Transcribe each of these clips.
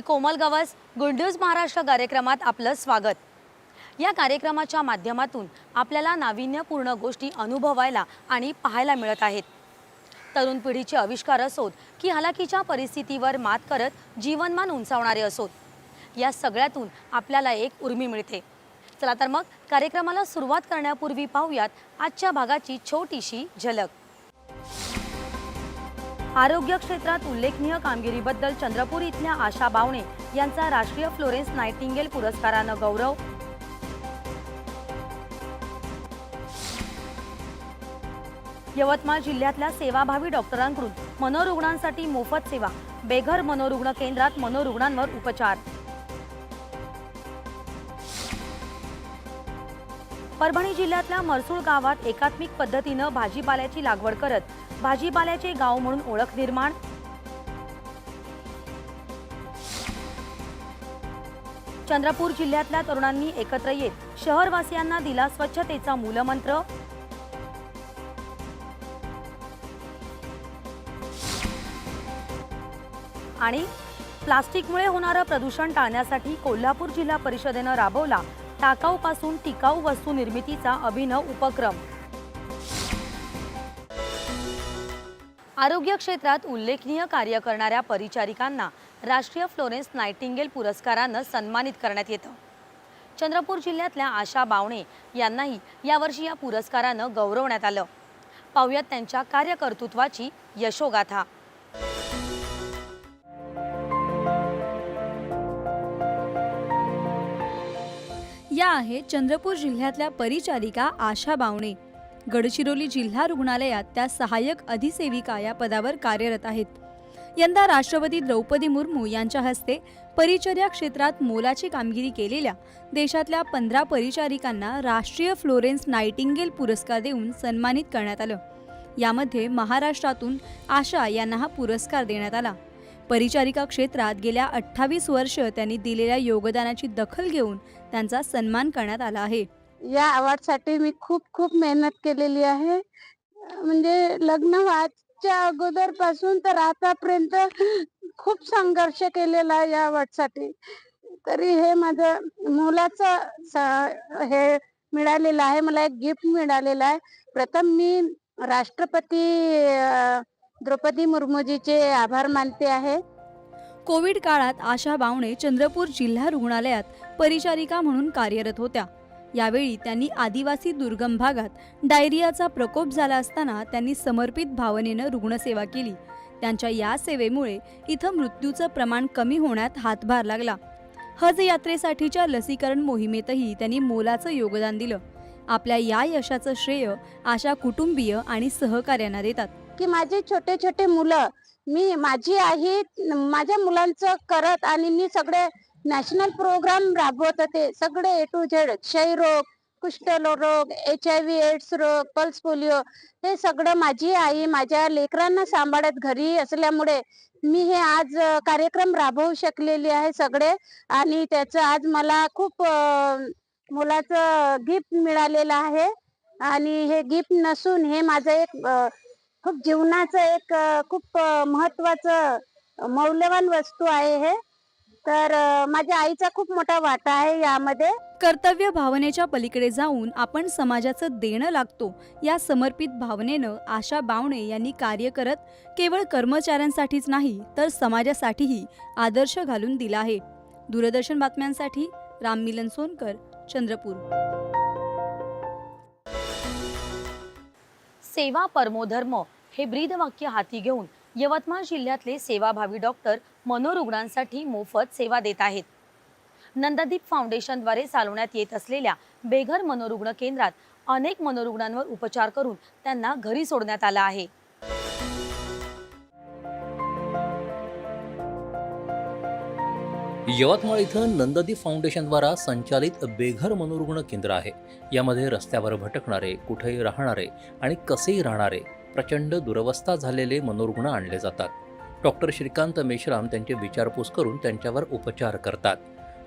मी Komal Gavas good news Maharashtra कार्यक्रमात आपलं स्वागत. या कार्यक्रमाच्या माध्यमातून आपल्याला नाविन्यपूर्ण गोष्टी अनुभवायला आणि पाहायला मिळत आहेत. तरुण पिढीचे आविष्कार असोत की हलाखीच्या परिस्थितीवर मात करत जीवनमान उंचावणारे असोत. या सगळ्यातून आपल्याला एक उर्मी मिळते. चला तर मग कार्यक्रमाला सुरुवात करण्यापूर्वी पाहूयात आजच्या भागाची छोटीशी झलक. आरोग्य क्षेत्रात उल्लेखनीय कामगिरीबद्दल चंद्रपूर इथल्या आशा बावणे यांचा राष्ट्रीय फ्लोरेन्स नायटिंगेल पुरस्कारानं गौरव. यवतमाळ जिल्ह्यातल्या सेवाभावी डॉक्टरांकडून मनोरुग्णांसाठी मोफत सेवा. बेघर मनोरुग्ण केंद्रात मनोरुग्णांवर उपचार. परभणी जिल्ह्यातल्या मरसूळ गावात एकात्मिक पद्धतीनं भाजीपाल्याची लागवड करत भाजीपाल्याचे गाव म्हणून ओळख निर्माण. चंद्रपूर जिल्ह्यातल्या तरुणांनी एकत्र येत शहरवासियांना दिला स्वच्छतेचा मूलमंत्र. आणि प्लास्टिकमुळे होणारं प्रदूषण टाळण्यासाठी कोल्हापूर जिल्हा परिषदेनं राबवला टाकाऊपासून टिकाऊ वस्तू निर्मितीचा अभिनव उपक्रम. आरोग्य क्षेत्रात उल्लेखनीय कार्य करणाऱ्या परिचारिकांना राष्ट्रीय फ्लोरेन्स नायटिंगेल पुरस्कारानं सन्मानित करण्यात येतं. चंद्रपूर जिल्ह्यातल्या आशा बावणे यांनाही यावर्षी या पुरस्कारानं गौरवण्यात आलं. पाहुयात त्यांच्या कार्यकर्तृत्वाची यशोगाथा. या आहेत चंद्रपूर जिल्ह्यातल्या परिचारिका आशा बावणे. गडचिरोली जिल्हा रुग्णालयात त्या सहाय्यक अधिसेविका या पदावर कार्यरत आहेत. यंदा राष्ट्रपती द्रौपदी मुर्मू यांच्या हस्ते परिचर्या क्षेत्रात मोलाची कामगिरी केलेल्या देशातल्या पंधरा परिचारिकांना राष्ट्रीय फ्लोरेन्स नायटिंगेल पुरस्कार देऊन सन्मानित करण्यात आलं. यामध्ये महाराष्ट्रातून आशा यांना हा पुरस्कार देण्यात आला. परिचारिका क्षेत्रात गेल्या अठ्ठावीस वर्ष त्यांनी दिलेल्या योगदानाची दखल घेऊन त्यांचा सन्मान करण्यात आला आहे. या अवॉर्डसाठी मी खूप खूप मेहनत केलेली आहे. म्हणजे लग्न व्हायच्या अगोदरपासून तर आतापर्यंत खूप संघर्ष केलेला आहे या अवॉर्डसाठी तरी हे माझं मुलाचं स- हे मिळालेलं आहे. मला एक गिफ्ट मिळालेलं आहे. प्रथम मी राष्ट्रपती द्रौपदी मुर्मूजीचे आभार मानते आहे. कोविड काळात आशा बावणे चंद्रपूर जिल्हा रुग्णालयात परिचारिका म्हणून कार्यरत होत्या. यावेळी त्यांनी आदिवासी दुर्गम भागात डायरियाचा प्रकोप झाला असताना त्यांनी समर्पित भावनेनं रुग्णसेवा केली. त्यांच्या या सेवेमुळे इथं मृत्यूचं प्रमाण कमी होण्यात हातभार लागला. हज यात्रेसाठीच्या लसीकरण मोहिमेतही त्यांनी मोलाचं योगदान दिलं. आपल्या या यशाचं श्रेय आशा कुटुंबीय आणि सहकार्यांना देतात. की माझे छोटे छोटे मुलं मी माझी आई माझ्या मुलांचं करत आणि मी सगळे नॅशनल प्रोग्राम राबवत होते. सगळे ए टू झेड क्षयरोग कुष्ठरोग एच आय व्ही एड्स रोग पल्स पोलिओ हे सगळं माझी आई माझ्या लेकरांना सांभाळत घरी असल्यामुळे मी हे आज कार्यक्रम राबवू शकलेली आहे सगळे. आणि त्याचं आज मला खूप मुलाचं गिफ्ट मिळालेलं आहे. आणि हे गिफ्ट नसून हे माझं एक खूप जीवनाचं एक खूप महत्वाचं मौल्यवान वस्तू आहे हे. तर माझ्या आईचा खूप मोठा वाटा आहे यामध्ये. कर्तव्य भावनेच्या पलीकडे जाऊन आपण समाजाचं देणं लागतो या समर्पित भावनेनं आशा बावणे यांनी कार्य करत केवळ कर्मचाऱ्यांसाठीच नाही तर समाजासाठीही आदर्श घालून दिला आहे. दूरदर्शन बातम्यांसाठी राम मिलन सोनकर चंद्रपूर. सेवा परमोधर्म हे ब्रीदवाक्य हाती घेऊन यवतमाळ जिल्ह्यातले सेवाभावी डॉक्टर मनोरुग्णांसाठी मोफत सेवा देत आहेत. नंददीप फाउंडेशनद्वारे चालवण्यात येत असलेल्या बेघर मनोरुग्ण केंद्रात अनेक मनोरुग्णांवर उपचार करून त्यांना घरी सोडण्यात आलं आहे. यवतमाळ इथं नंददीप फाउंडेशनद्वारा संचालित बेघर मनोरुग्ण केंद्र आहे. यामध्ये रस्त्यावर भटकणारे कुठेही राहणारे आणि कसेही राहणारे प्रचंड दुरवस्था झालेले मनोरुग्ण आणले जातात. डॉक्टर श्रीकांत मेश्राम त्यांची विचारपूस करून त्यांच्यावर उपचार करतात.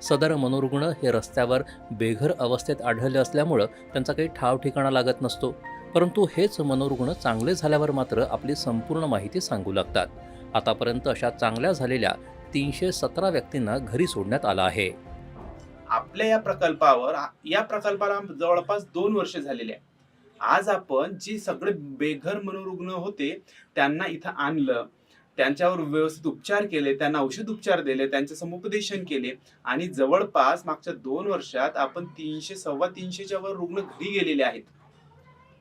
सदर मनोरुग्ण हे रस्त्यावर बेघर अवस्थेत आढळले असल्यामुळं त्यांचा काही ठाव ठिकाणा लागत नसतो. परंतु हेच मनोरुग्ण चांगले झाल्यावर मात्र आपली संपूर्ण माहिती सांगू लागतात. आतापर्यंत अशा चांगल्या झालेल्या तीनशे सतरा व्यक्तींना घरी सोडण्यात आलं आहे. आपल्या या प्रकल्पावर या प्रकल्पाला जवळपास दोन वर्ष झालेले आहे. आज आपण जी सगळे बेघर मनोरुग्ण होते त्यांना इथं आणलं. त्यांच्यावर व्यवस्थित उपचार केले त्यांना औषध उपचार दिले त्यांचं समुपदेशन केले आणि जवळपास मागच्या दोन वर्षात आपण तीनशे सव्वा तीनशेच्या वर रुग्ण घरी गेलेले आहेत.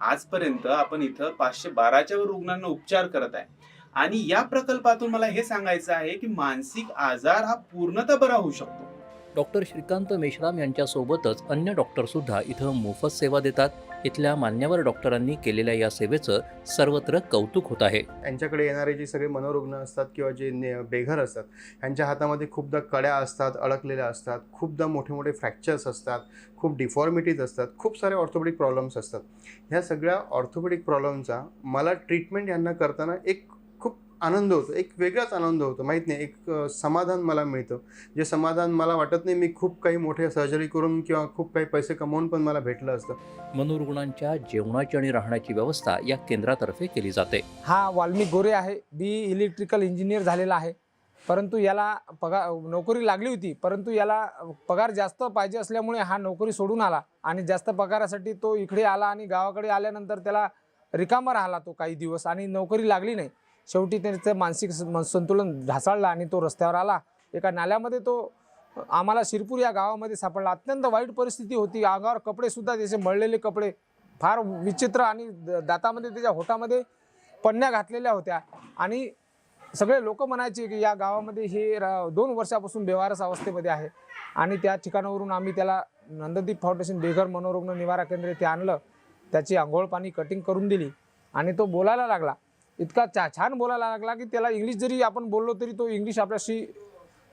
आजपर्यंत आपण इथं पाचशे बाराच्या वर रुग्णांना उपचार करत आहे. आणि या प्रकल्पातून मला हे सांगायचं आहे की मानसिक आजार हा पूर्णतः बरा होऊ शकतो. डॉक्टर श्रीकांत मेश्राम यांच्यासोबतच अन्य डॉक्टरसुद्धा इथं मोफत सेवा देतात. इथल्या मान्यवर डॉक्टरांनी केलेल्या या सेवेचं सर्वत्र कौतुक होत आहे. यांच्याकडे येणारे जे सगळे मनोरुग्ण असतात किंवा जे ने बेघर असतात यांच्या हातामध्ये खूपदा कड्या असतात अडकलेल्या असतात खूपदा मोठे मोठे फ्रॅक्चर्स असतात खूप डिफॉर्मिटीज असतात खूप सारे ऑर्थोपेडिक प्रॉब्लेम्स असतात. ह्या सगळ्या ऑर्थोपेडिक प्रॉब्लेमचा मला ट्रीटमेंट यांना करताना एक आनंद होतो. एक वेगळाच आनंद होतो. माहीत नाही एक समाधान मला मिळतं. जे समाधान मला वाटत नाही मी खूप काही मोठे सर्जरी करून किंवा खूप काही पैसे कमवून पण मला भेटलं असतं. मनोरुग्णांच्या जेवणाची आणि राहण्याची व्यवस्था या केंद्रातर्फे केली जाते. हा वाल्मिक गोरे आहे. बी इलेक्ट्रिकल इंजिनियर झालेला आहे. परंतु याला पगार नोकरी लागली होती. परंतु याला पगार जास्त पाहिजे असल्यामुळे हा नोकरी सोडून आला आणि जास्त पगारासाठी तो इकडे आला आणि गावाकडे आल्यानंतर त्याला रिकामा राहिला तो काही दिवस आणि नोकरी लागली नाही. शेवटी त्याचं मानसिक संतुलन ढासाळलं आणि तो रस्त्यावर आला. एका नाल्यामध्ये तो आम्हाला शिरपूर या गावामध्ये सापडला. अत्यंत वाईट परिस्थिती होती. अंगावर कपडेसुद्धा त्याचे मळलेले कपडे फार विचित्र आणि द- दातामध्ये त्याच्या होटामध्ये पन्न्या घातलेल्या होत्या. आणि सगळे लोक म्हणायचे की या गावामध्ये हे र- दोन वर्षापासून बेवारस अवस्थेमध्ये आहे. आणि त्या ठिकाणावरून आम्ही त्याला नंददीप फाउंडेशन बेघर मनोरुग्ण निवारा केंद्र इथे आणलं. त्याची आंघोळ पाणी कटिंग करून दिली. आणि तो बोलायला लागला. इतका छा छान बोलायला लागला की त्याला इंग्लिश जरी आपण बोललो तरी तो इंग्लिश आपल्याशी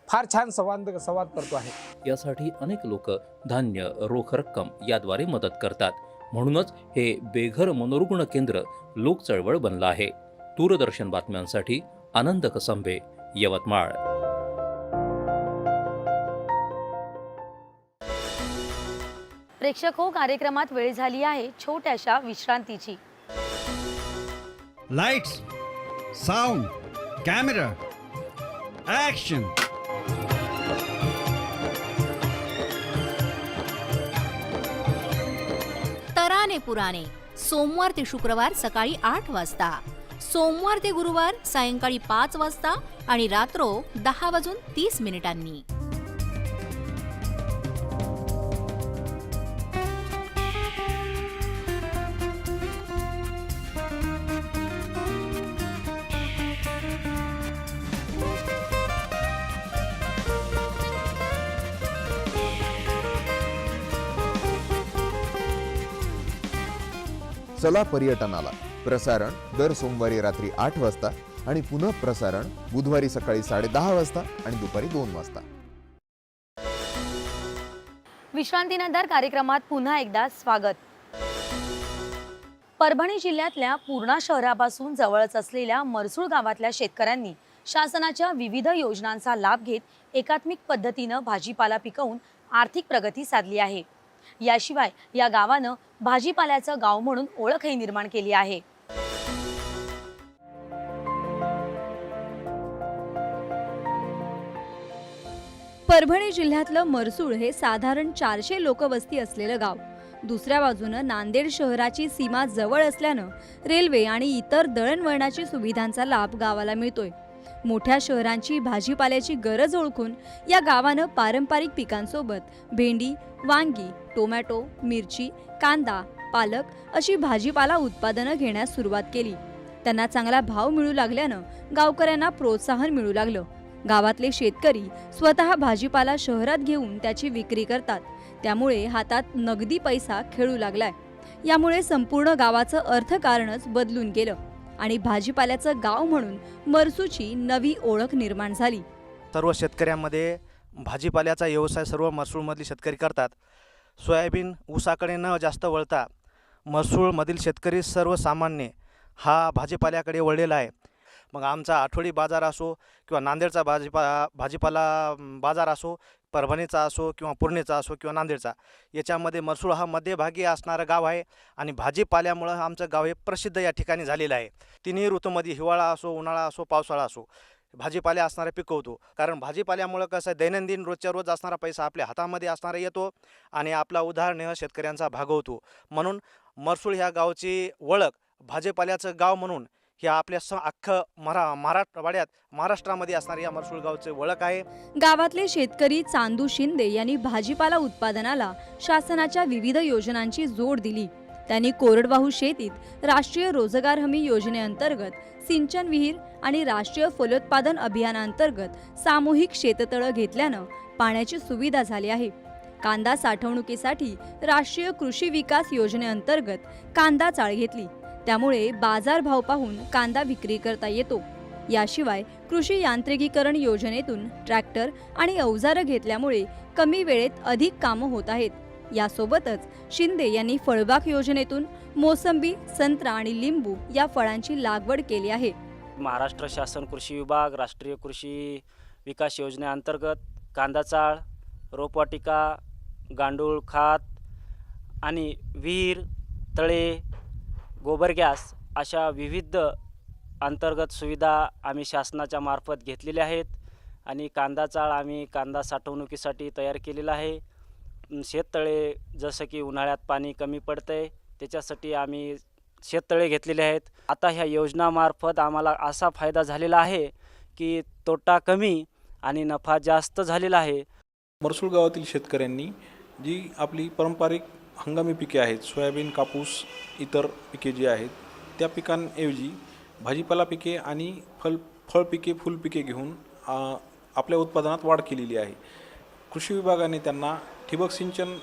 फार छान संवाद संवाद करतो आहे. यासाठी अनेक लोक धान्य रोख रक्कम याद्वारे मदत करतात. म्हणूनच हे बेघर मनोरुग्ण केंद्र लोक चळवळ बनलं आहे. दूरदर्शन बातम्यांसाठी आनंद कसंबे यवतमाळ. प्रेक्षक हो कार्यक्रमात वेळ झाली आहे छोट्याशा विश्रांतीची. Lights, sound, camera, action. तराने पुराणे. सोमवार ते शुक्रवार सकाळी आठ वाजता. सोमवार ते गुरुवार सायंकाळी पाच वाजता आणि रात्रो दहा वाजून तीस मिनिटांनी. चला पर्यटनाला. प्रसारण दर सोमवारी रात्री आठ वाजता आणि पुन्हा प्रसारण बुधवारी सकाळी साडेदहा वाजता आणि दुपारी दोन वाजता. विश्रांतीनंतर कार्यक्रमात पुन्हा एकदा स्वागत. परभणी जिल्ह्यातल्या पूर्णा शहरापासून जवळच असलेल्या मरसूळ गावातल्या शेतकऱ्यांनी शासनाच्या विविध योजनांचा लाभ घेत एकात्मिक पद्धतीनं भाजीपाला पिकवून आर्थिक प्रगती साधली आहे. याशिवाय या गावानं भाजीपाल्याचं गाव म्हणून ओळखही निर्माण केली आहे. परभणी जिल्ह्यातलं मरसूळ हे साधारण चारशे लोकवस्ती असलेलं गाव. दुसऱ्या बाजूनं नांदेड शहराची सीमा जवळ असल्यानं रेल्वे आणि इतर दळणवळणाची सुविधांचा लाभ गावाला मिळतोय. मोठ्या शहरांची भाजीपाल्याची गरज ओळखून या गावानं पारंपरिक पिकांसोबत भेंडी वांगी टोमॅटो मिरची कांदा पालक अशी भाजीपाला उत्पादनं घेण्यास सुरुवात केली. त्यांना चांगला भाव मिळू लागल्यानं गावकऱ्यांना प्रोत्साहन मिळू लागलं. गावातले शेतकरी स्वतः भाजीपाला शहरात घेऊन त्याची विक्री करतात. त्यामुळे हातात नगदी पैसा खेळू लागलाय. यामुळे संपूर्ण गावाचं अर्थकारणच बदलून गेलं. आणि भाजीपाल्याचं गाव म्हणून मरसूची नवी ओळख निर्माण झाली. सर्व शेतकऱ्यांमध्ये भाजीपाल्याचा व्यवसाय सर्व महसूलमधले शेतकरी करतात. सोयाबीन ऊसाकडे न जास्त वळता महसूलमधील शेतकरी सर्वसामान्य हा भाजीपाल्याकडे वळलेला आहे. मग आमचा आठवडी बाजार असो किंवा नांदेडचा भाजीपा भाजीपाला बाजार असो परभणीचा असो किंवा पूर्णेचा असो किंवा नांदेडचा याच्यामध्ये मरसूळ हा मध्यभागी असणारं गाव आहे आणि भाजीपाल्यामुळं आमचं गाव हे प्रसिद्ध या ठिकाणी झालेलं आहे. तिन्ही ऋतूमध्ये हिवाळा असो उन्हाळा असो पावसाळा असो भाजीपाल्या असणारा पिकवतो कारण भाजीपाल्यामुळं कसं आहे, दैनंदिन रोजच्या रोज असणारा पैसा आपल्या हातामध्ये असणारा येतो आणि आपला उदाहरणीय शेतकऱ्यांचा भागवतो म्हणून मरसूळ ह्या गावची ओळख भाजीपाल्याचं गाव म्हणून हे आपल्या स अख्खं मरा मराठवाड्यात महाराष्ट्रामध्ये असणारे या मरसूळ गावचे ओळख आहे. गावातले शेतकरी चांदू शिंदे यांनी भाजीपाला उत्पादनाला शासनाच्या विविध योजनांची जोड दिली. त्यांनी कोरडवाहू शेतीत राष्ट्रीय रोजगार हमी योजनेअंतर्गत सिंचन विहीर आणि राष्ट्रीय फलोत्पादन अभियानांतर्गत सामूहिक शेततळं घेतल्यानं पाण्याची सुविधा झाली आहे. कांदा साठवणुकीसाठी राष्ट्रीय कृषी विकास योजनेअंतर्गत कांदा चाळ घेतली. त्यामुळे बाजारभाव पाहून कांदा विक्री करता येतो. याशिवाय कृषी यांत्रिकीकरण योजनेतून ट्रॅक्टर आणि अवजारं घेतल्यामुळे कमी वेळेत अधिक कामं होत आहेत. यासोबतच शिंदे यांनी फळबाग योजनेतून मोसंबी संत्रा आणि लिंबू या फळांची लागवड केली आहे. महाराष्ट्र शासन कृषी विभाग राष्ट्रीय कृषी विकास योजनेअंतर्गत कांदा चाळ रोपवाटिका गांडूळ खात आणि विहीर तळे गोबर गॅस अशा विविध अंतर्गत सुविधा आम्ही शासनाच्या मार्फत घेतलेल्या आहेत आणि कांदा चाळ आम्ही कांदा साठवणुकीसाठी तयार केलेला आहे. शेततळे जसं की उन्हाळ्यात पाणी कमी पडतं आहे त्याच्यासाठी आम्ही शेततळे घेतलेले आहेत. आता ह्या योजनामार्फत आम्हाला असा फायदा झालेला आहे की तोटा कमी आणि नफा जास्त झालेला आहे. मरसूळ गावातील शेतकऱ्यांनी जी आपली पारंपरिक हंगामी पिके आहेत सोयाबीन कापूस इतर पिके जी आहेत त्या पिकांऐवजी भाजीपाला पिके आणि फल फळ पिके फुल पिके घेऊन आपल्या उत्पादनात वाढ केलेली आहे. कृषी विभागाने त्यांना ठिबक सिंचन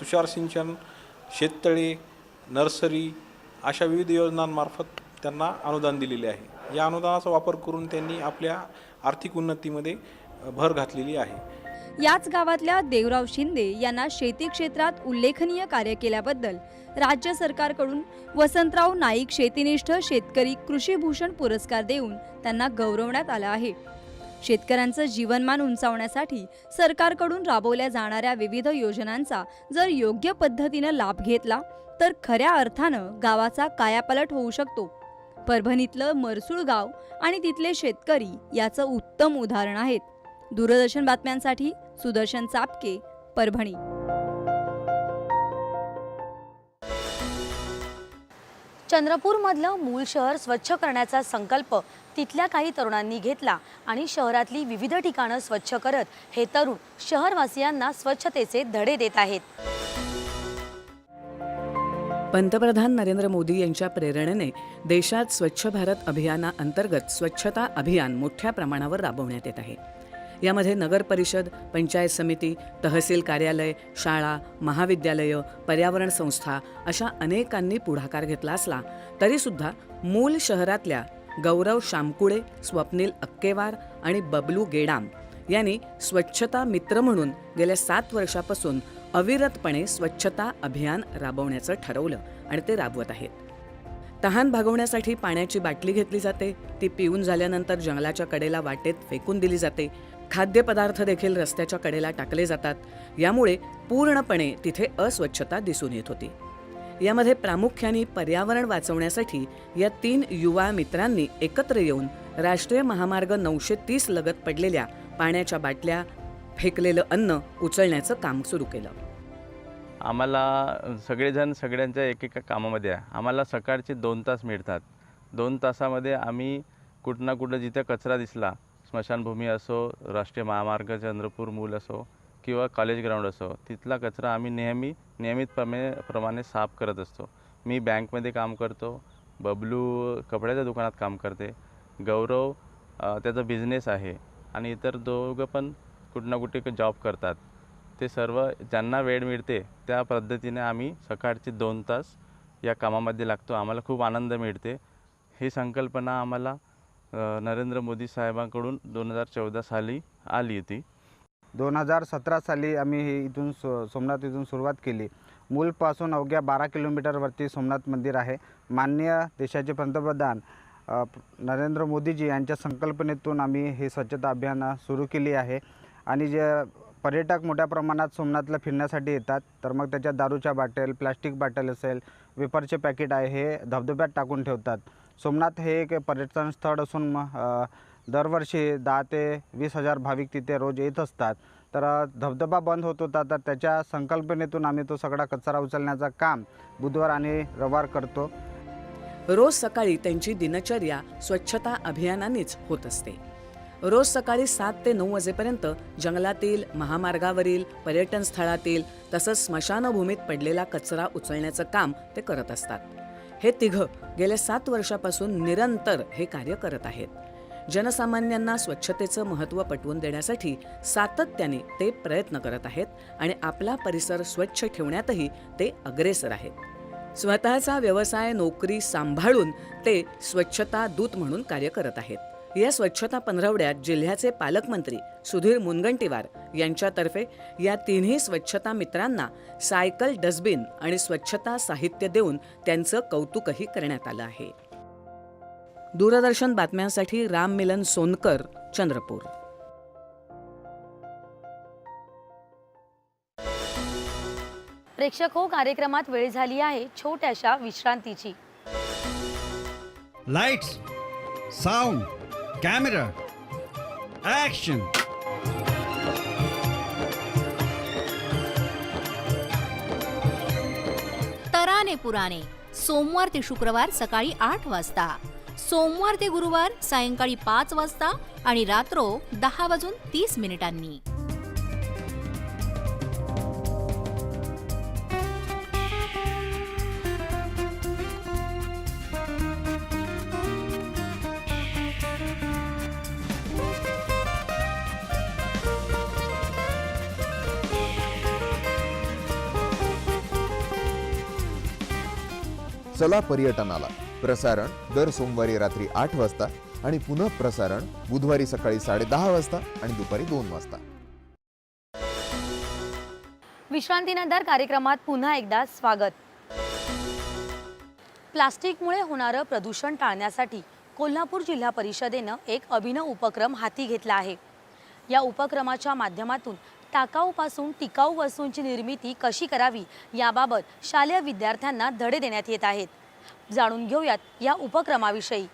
तुषार सिंचन शेततळे नर्सरी अशा विविध योजनांमार्फत त्यांना अनुदान दिलेले आहे. या अनुदानाचा वापर करून त्यांनी आपल्या आर्थिक उन्नतीमध्ये भर घातलेली आहे. याच गावातल्या देवराव शिंदे यांना शेती क्षेत्रात उल्लेखनीय कार्य केल्याबद्दल राज्य सरकारकडून वसंतराव नाईक शेतीनिष्ठ शेतकरी कृषीभूषण पुरस्कार देऊन त्यांना गौरवण्यात आलं आहे. शेतकऱ्यांचं जीवनमान उंचावण्यासाठी सरकारकडून राबवल्या जाणाऱ्या विविध योजनांचा जर योग्य पद्धतीनं लाभ घेतला तर खऱ्या अर्थानं गावाचा कायापालट होऊ शकतो. परभणीतलं मरसूळ गाव आणि तिथले शेतकरी याचं उत्तम उदाहरण आहेत. दूरदर्शन बातम्यांसाठी सुदर्शन चापके परभणी. चंद्रपूरमधलं मूळ शहर स्वच्छ करण्याचा संकल्प तिथल्या काही तरुणांनी घेतला आणि शहरातली विविध ठिकाणं स्वच्छ करत हे तरुण शहरवासियांना स्वच्छतेचे धडे देत आहेत. पंतप्रधान नरेंद्र मोदी यांच्या प्रेरणेने देशात स्वच्छ भारत अभियानाअंतर्गत स्वच्छता अभियान मोठ्या प्रमाणावर राबवण्यात येत आहे. यामध्ये नगर परिषद पंचायत समिती तहसील कार्यालय शाळा महाविद्यालयं पर्यावरण संस्था अशा अनेकांनी पुढाकार घेतला असला तरीसुद्धा मूल शहरातल्या गौरव शामकुळे स्वप्नील अक्केवार आणि बबलू गेडाम यांनी स्वच्छता मित्र म्हणून गेल्या सात वर्षापासून अविरतपणे स्वच्छता अभियान राबवण्याचं ठरवलं आणि ते राबवत आहेत. तहान भागवण्यासाठी पाण्याची बाटली घेतली जाते ती पिऊन झाल्यानंतर जंगलाच्या कडेला वाटेत फेकून दिली जाते खाद्यपदार्थ देखील रस्त्याच्या कडेला टाकले जातात. यामुळे पूर्णपणे तिथे अस्वच्छता दिसून येत होती. यामध्ये प्रामुख्याने पर्यावरण वाचवण्यासाठी या तीन युवा मित्रांनी एकत्र येऊन राष्ट्रीय महामार्ग नऊशे तीस लगत पडलेल्या पाण्याच्या बाटल्या फेकलेलं अन्न उचलण्याचं काम सुरू केलं. आम्हाला सगळेजण सगळ्यांच्या एकेका कामामध्ये आहे. आम्हाला सकाळचे दोन तास मिळतात. दोन तासामध्ये आम्ही कुठं ना कुठं जिथे कचरा दिसला स्मशानभूमी असो राष्ट्रीय महामार्ग चंद्रपूर मूल असो किंवा कॉलेज ग्राउंड असो तिथला कचरा आम्ही नेहमी नियमितप्रमे प्रमाणे साफ करत असतो. मी बँकमध्ये काम करतो बबलू कपड्याच्या दुकानात काम करते. गौरव त्याचा बिझनेस आहे आणि इतर दोघं पण कुठं ना कुठे जॉब करतात. ते सर्व ज्यांना वेळ मिळते त्या पद्धतीने आम्ही सकाळचे दोन तास या कामामध्ये लागतो. आम्हाला खूप आनंद मिळते. ही संकल्पना आम्हाला नरेंद्र मोदी साहेबांकडून दोन हजार चौदा साली आली होती. दोन हजार सतरा साली आम्ही हे इथून सो सोमनाथ इथून सुरुवात केली. मूलपासून अवघ्या बारा किलोमीटरवरती सोमनाथ मंदिर आहे. माननीय देशाचे पंतप्रधान नरेंद्र मोदीजी यांच्या संकल्पनेतून आम्ही हे स्वच्छता अभियान सुरू केली आहे. आणि जे पर्यटक मोठ्या प्रमाणात सोमनाथला फिरण्यासाठी येतात तर मग त्याच्यात दारूच्या बाटल प्लास्टिक बाटल असेल वेफरचे पॅकेट आहे हे धबधब्यात टाकून ठेवतात. सोमनाथ हे एक पर्यटन स्थळ असून म- दरवर्षी दहा ते वीस हजार भाविक तिथे रोज येत असतात. तर धबधबा बंद होत होता तर त्याच्या संकल्पनेतून आम्ही तो सगळा कचरा उचलण्याचं काम बुधवार आणि रविवार करतो. रोज सकाळी त्यांची दिनचर्या स्वच्छता अभियानानेच होत असते. रोज सकाळी सात ते नऊ वाजेपर्यंत जंगलातील महामार्गावरील पर्यटन स्थळातील तसंच स्मशानभूमीत पडलेला कचरा उचलण्याचं काम ते करत असतात. हे तिघं गेल्या सात वर्षापासून निरंतर हे कार्य करत आहेत. जनसामान्यांना स्वच्छतेचं महत्त्व पटवून देण्यासाठी सातत्याने ते प्रयत्न करत आहेत आणि आपला परिसर स्वच्छ ठेवण्यातही ते अग्रेसर आहेत. स्वतःचा व्यवसाय नोकरी सांभाळून ते स्वच्छता दूत म्हणून कार्य करत आहेत. या स्वच्छता पंधरवड्यात जिल्ह्याचे पालकमंत्री सुधीर मुनगंटीवार यांच्यातर्फे या तिन्ही स्वच्छता मित्रांना सायकल डस्टबिन आणि स्वच्छता साहित्य देऊन त्यांचं कौतुकही करण्यात आलं आहे. दूरदर्शन बातम्यांसाठी राम मिलन सोनकर चंद्रपूर. प्रेक्षक हो कार्यक्रमात वेळ झाली आहे छोट्याशा विश्रांतीची. Lights, sound, camera, action. तराने पुराणे. सोमवार ते शुक्रवार सकाळी आठ वाजता. सोमवार ते गुरुवार सायंकाळी पाच वाजता आणि रात्रो दहा वाजून तीस मिनिटांनी. चला पर्यटनाला. प्रसारण दर सोमवारी रात्री आठ वाजता आणि पुन्हा प्रसारण बुधवारी सकाळी साडेदहा वाजता आणि दुपारी दोन वाजता. विश्रांतीनंतर कार्यक्रमात पुन्हा एकदा स्वागत. प्लास्टिकमुळे होणारं प्रदूषण टाळण्यासाठी कोल्हापूर जिल्हा परिषदेनं एक अभिनव उपक्रम हाती घेतला आहे. या उपक्रमाच्या माध्यमातून टाकाऊपासून टिकाऊ वस्तूंची निर्मिती कशी करावी याबाबत शालेय विद्यार्थ्यांना धडे देण्यात येत आहेत. जाणून घेऊयात या उपक्रमाविषयी.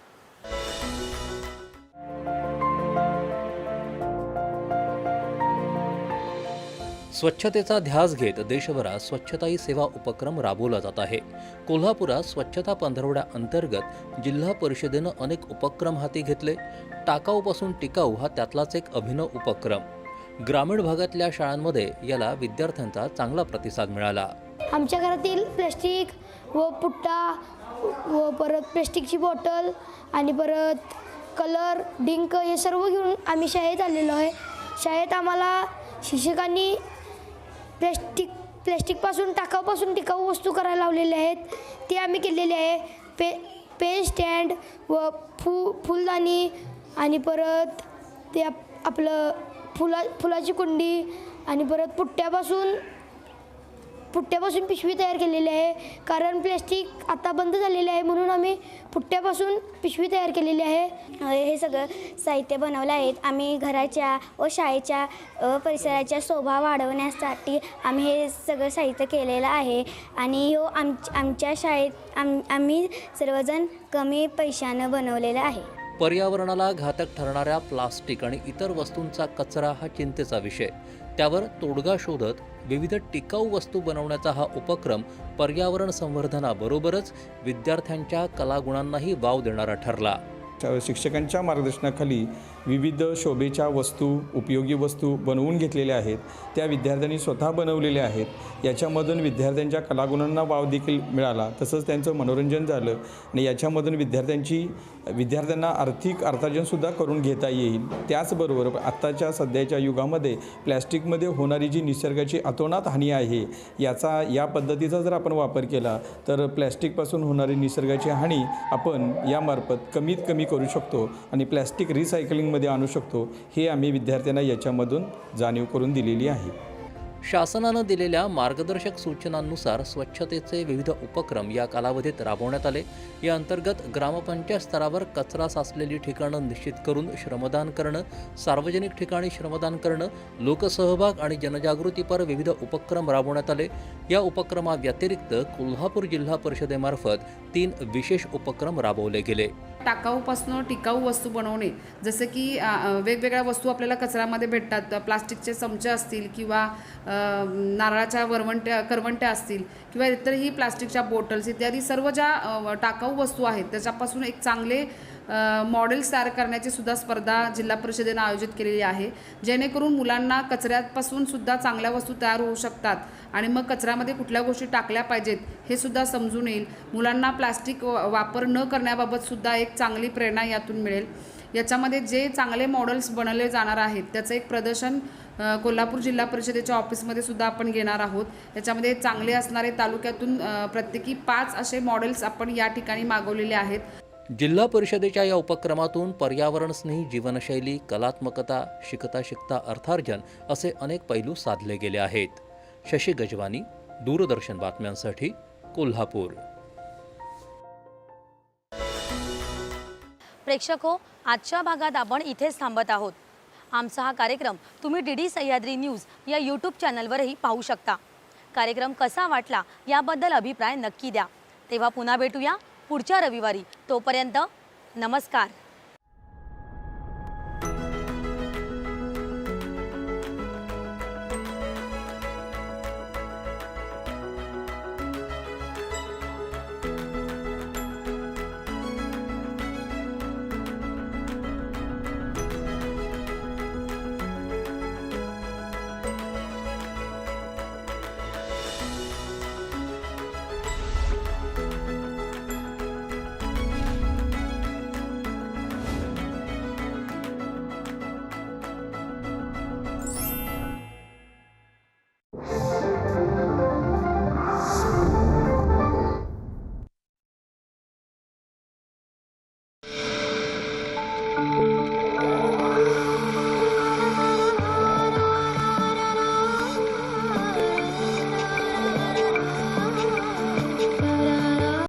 स्वच्छतेचा ध्यास घेत देशभरात स्वच्छता ही सेवा उपक्रम राबवला जात आहे. कोल्हापुरात स्वच्छता पंधरवड्या अंतर्गत जिल्हा परिषदेनं अनेक उपक्रम हाती घेतले. टाकाऊपासून टिकाऊ हा त्यातलाच एक अभिनव उपक्रम. ग्रामीण भागातल्या शाळांमध्ये याला विद्यार्थ्यांचा चांगला प्रतिसाद मिळाला. आमच्या घरातील प्लॅस्टिक व पुट्टा व परत प्लॅस्टिकची बॉटल आणि परत कलर डिंक हे सर्व घेऊन आम्ही शाळेत आलेलो आहे. शाळेत आम्हाला शिक्षकांनी प्लॅस्टिक प्लॅस्टिकपासून टाकाऊपासून टिकाऊ वस्तू करायला लावलेल्या आहेत. ते आम्ही केलेले आहे. पे पेन स्टँड व फू फुलदाणी आणि परत ते आप आपलं फुला फुलाची कुंडी आणि परत पुट्ट्यापासून पुट्ट्यापासून पिशवी तयार केलेली आहे. कारण प्लॅस्टिक आता बंद झालेले आहे म्हणून आम्ही पुट्ट्यापासून पिशवी तयार केलेली आहे. हे सगळं साहित्य बनवलं आहेत. आम्ही घराच्या व शाळेच्या परिसराच्या शोभा वाढवण्यासाठी आम्ही हे सगळं साहित्य केलेलं आहे. आणि हो आम आमच्या शाळेत आम आम्ही सर्वजण कमी पैशानं बनवलेलं आहे. पर्यावरणाला घातक ठरणाऱ्या प्लास्टिक आणि इतर वस्तूंचा कचरा हा चिंतेचा विषय. त्यावर तोडगा शोधत विविध टिकाऊ वस्तू बनवण्याचा हा उपक्रम पर्यावरण संवर्धनाबरोबरच विद्यार्थ्यांच्या कलागुणांनाही वाव देणारा ठरला. शिक्षकांच्या मार्गदर्शनाखाली विविध शोभेच्या वस्तू उपयोगी वस्तू बनवून घेतलेल्या आहेत. त्या विद्यार्थ्यांनी स्वतः बनवलेल्या आहेत. याच्यामधून विद्यार्थ्यांच्या कलागुणांना वाव देखील मिळाला. तसंच त्यांचं मनोरंजन झालं आणि याच्यामधून विद्यार्थ्यांची विद्यार्थ्यांना आर्थिक अर्थार्जनसुद्धा करून घेता येईल. त्याचबरोबर आत्ताच्या सध्याच्या युगामध्ये प्लॅस्टिकमध्ये होणारी जी निसर्गाची अतोनात हानी आहे याचा या पद्धतीचा जर आपण वापर केला तर प्लॅस्टिकपासून होणारी निसर्गाची हानी आपण यामार्फत कमीत कमी करू शकतो आणि प्लॅस्टिक रिसायकलिंगमध्ये आणू शकतो हे आम्ही विद्यार्थ्यांना याच्यामधून जाणीव करून दिलेली आहे. शासनानं दिलेल्या मार्गदर्शक सूचनांनुसार स्वच्छतेचे विविध उपक्रम या कालावधीत राबवण्यात आले. या अंतर्गत ग्रामपंचायत स्तरावर कचरा साचलेली ठिकाणं निश्चित करून श्रमदान करणं सार्वजनिक ठिकाणी श्रमदान करणं लोकसहभाग आणि जनजागृतीपर विविध उपक्रम राबवण्यात आले. या उपक्रमाव्यतिरिक्त कोल्हापूर जिल्हा परिषदेमार्फत तीन विशेष उपक्रम राबवले गेले. टाकाऊपासून टिकाऊ वस्तू बनवणे. जसं की वेगवेगळ्या वस्तू आपल्याला कचऱ्यामध्ये भेटतात. प्लास्टिकचे चमचे असतील किंवा नारळाच्या वरवंट्या करवंट्या असतील किंवा इतरही प्लास्टिकच्या बॉटल्स इत्यादी सर्व ज्या टाकाऊ वस्तू आहेत त्याच्यापासून एक चांगले मॉडेल्स तयार करण्याची सुद्धा स्पर्धा जिल्हा परिषदेनं आयोजित केलेली आहे. जेणेकरून मुलांना कचऱ्यापासून सुद्धा चांगल्या वस्तू तयार होऊ शकतात आणि मग कचऱ्यामध्ये कुठल्या गोष्टी टाकल्या पाहिजेत हे सुद्धा समजून येईल. मुलांना प्लास्टिक वापर न करण्याबाबत सुद्धा एक चांगली प्रेरणा यातून मिळेल. याच्यामध्ये जे चांगले मॉडेल्स बनवले जाणार आहेत त्याचं एक प्रदर्शन कोल्हापूर जिल्हा परिषदेच्या ऑफिसमध्ये सुद्धा आपण घेणार आहोत. याच्यामध्ये चांगले असणारे तालुक्यातून प्रत्येकी पाच असे मॉडेल्स आपण या ठिकाणी मागवलेले आहेत. जिल्हा परिषदेच्या या उपक्रमातून पर्यावरणस्नेही जीवनशैली कलात्मकता शिकता शिकता अर्थार्जन असे अनेक पैलू साधले गेले आहेत. शशी गजवानी दूरदर्शन बातम्यांसाठी कोल्हापूर. प्रेक्षक हो आजच्या भागात आपण इथेच थांबत आहोत. आमचा हा कार्यक्रम तुम्ही डी डी सह्याद्री न्यूज या यूट्यूब चॅनलवरही पाहू शकता. कार्यक्रम कसा वाटला याबद्दल अभिप्राय नक्की द्या. तेव्हा पुन्हा भेटूया. पुढच्या रविवारी तोपर्यंत नमस्कार.